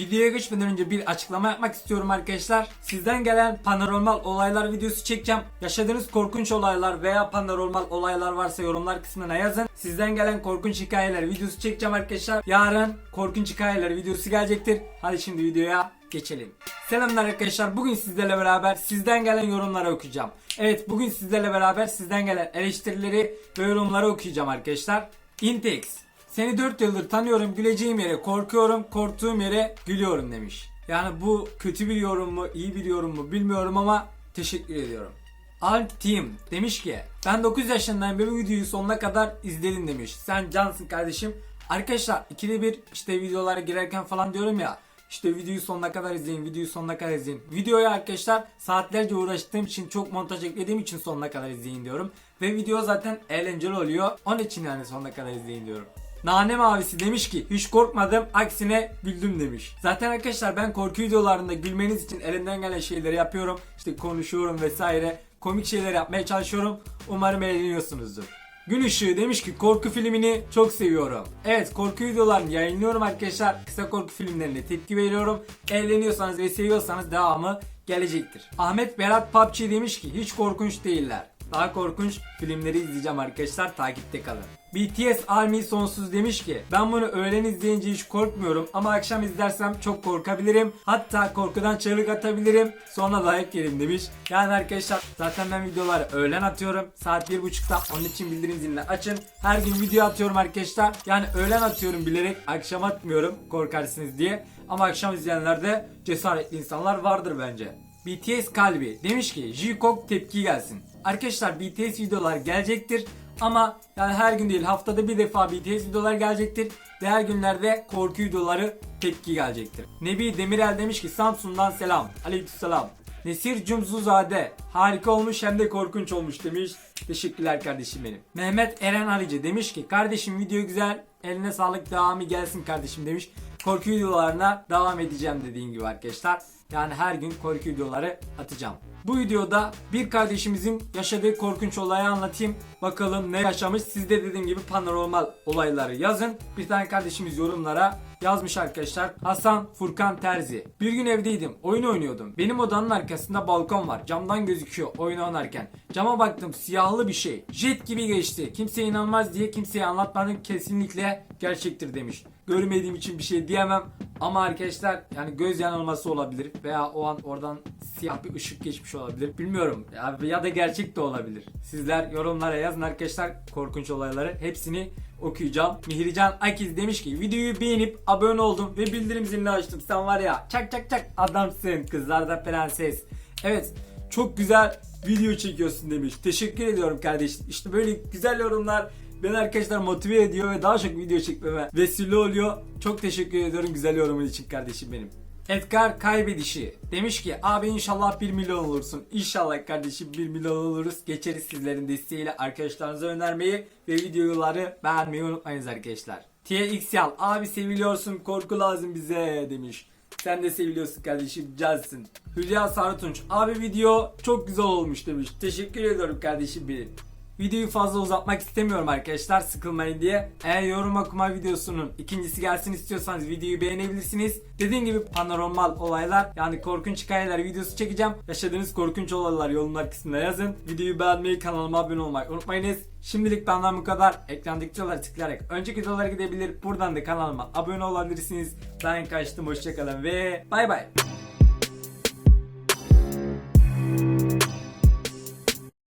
Videoya geçmeden önce bir açıklama yapmak istiyorum arkadaşlar. Sizden gelen paranormal olaylar videosu çekeceğim. Yaşadığınız korkunç olaylar veya paranormal olaylar varsa yorumlar kısmına yazın. Sizden gelen korkunç hikayeler videosu çekeceğim arkadaşlar. Yarın korkunç hikayeler videosu gelecektir. Hadi şimdi videoya geçelim. Selamlar arkadaşlar. Bugün sizlerle beraber sizden gelen yorumları okuyacağım. Evet bugün sizlerle beraber sizden gelen eleştirileri ve yorumları okuyacağım arkadaşlar. Intex. Seni 4 yıldır tanıyorum. Güleceğim yere korkuyorum. Korktuğum yere gülüyorum demiş. Yani bu kötü bir yorum mu, iyi bir yorum mu bilmiyorum ama teşekkür ediyorum. Alp Team demiş ki ben 9 yaşındayım ve bu videoyu sonuna kadar izledim demiş. Sen cansın kardeşim. Arkadaşlar ikide bir işte videolara girerken falan diyorum ya işte videoyu sonuna kadar izleyin, videoyu sonuna kadar izleyin. Videoya arkadaşlar saatlerce uğraştığım için çok montaj eklediğim için sonuna kadar izleyin diyorum. Ve video zaten eğlenceli oluyor. Onun için yani sonuna kadar izleyin diyorum. Nane mavisi demiş ki hiç korkmadım aksine güldüm demiş. Zaten arkadaşlar ben korku videolarında gülmeniz için elimden gelen şeyleri yapıyorum. İşte konuşuyorum vesaire. Komik şeyler yapmaya çalışıyorum. Umarım eğleniyorsunuzdur. Gün Işığı demiş ki korku filmini çok seviyorum. Evet korku videolarını yayınlıyorum arkadaşlar. Kısa korku filmlerine tepki veriyorum. Eğleniyorsanız ve seviyorsanız devamı gelecektir. Ahmet Berat PUBG demiş ki hiç korkunç değiller. Daha korkunç filmleri izleyeceğim arkadaşlar takipte kalın. BTS Army sonsuz demiş ki ben bunu öğlen izleyince hiç korkmuyorum ama akşam izlersem çok korkabilirim. Hatta korkudan çığlık atabilirim sonra dayak yerim demiş. Yani arkadaşlar zaten ben videoları öğlen atıyorum. Saat 1.30'da onun için bildirim zilini açın. Her gün video atıyorum arkadaşlar. Yani öğlen atıyorum bilerek akşam atmıyorum korkarsınız diye. Ama akşam izleyenler de cesaretli insanlar vardır bence. BTS kalbi demiş ki J-Cock tepki gelsin. Arkadaşlar BTS videolar gelecektir ama yani her gün değil haftada bir defa BTS videolar gelecektir her günlerde korku videoları tepki gelecektir. Nebi Demirel demiş ki Samsun'dan selam. Aleykümselam. Nesir Cumzuzade harika olmuş hem de korkunç olmuş demiş. Teşekkürler kardeşim benim. Mehmet Eren Alici demiş ki kardeşim video güzel eline sağlık devamı gelsin kardeşim demiş. Korku videolarına devam edeceğim dediğim gibi arkadaşlar. Yani her gün korku videoları atacağım. Bu videoda bir kardeşimizin yaşadığı korkunç olayı anlatayım. Bakalım ne yaşamış. Siz de dediğim gibi paranormal olayları yazın. Bir tane kardeşimiz yorumlara yazmış arkadaşlar. Hasan Furkan Terzi. Bir gün evdeydim. Oyun oynuyordum. Benim odanın arkasında balkon var. Camdan gözüküyor oyun oynarken. Cama baktım siyahlı bir şey. Jet gibi geçti. Kimse inanmaz diye kimseye anlatmadım. Kesinlikle gerçektir demiş. Görmediğim için bir şey diyemem. Ama arkadaşlar yani göz yanılması olabilir veya o an oradan siyah bir ışık geçmiş olabilir. Bilmiyorum ya, ya da gerçek de olabilir. Sizler yorumlara yazın arkadaşlar korkunç olayları hepsini okuyacağım. Mihrican Akiz demiş ki videoyu beğenip abone oldum ve bildirim zilini açtım. Sen var ya çak çak çak adamsın kızlarda prenses. Evet çok güzel video çekiyorsun demiş. Teşekkür ediyorum kardeşim. İşte böyle güzel yorumlar beni arkadaşlar motive ediyor ve daha çok video çekmeme vesile oluyor. Çok teşekkür ediyorum güzel yorumun için kardeşim benim. Edgar kaybedişi demiş ki abi inşallah 1 milyon olursun. İnşallah kardeşim 1 milyon oluruz. Geçeriz sizlerin desteğiyle arkadaşlarınıza önermeyi ve videoları beğenmeyi unutmayınız arkadaşlar. TX abi seviliyorsun korku lazım bize demiş. Sen de seviliyorsun kardeşim cansın. Hülya Sarıtunç abi video çok güzel olmuş demiş. Teşekkür ediyorum kardeşim benim. Videoyu fazla uzatmak istemiyorum arkadaşlar sıkılmayın diye. Eğer yorum okuma videosunun ikincisi gelsin istiyorsanız videoyu beğenebilirsiniz. Dediğim gibi paranormal olaylar yani korkunç hikayeler videosu çekeceğim. Yaşadığınız korkunç olaylar yorumlar kısmına yazın. Videoyu beğenmeyi kanalıma abone olmayı unutmayınız. Şimdilik benden bu kadar. Ekrandaki videoları tıklayarak önceki videolara gidebilir. Buradan da kanalıma abone olabilirsiniz. Ben kaçtım hoşçakalın ve bay bay.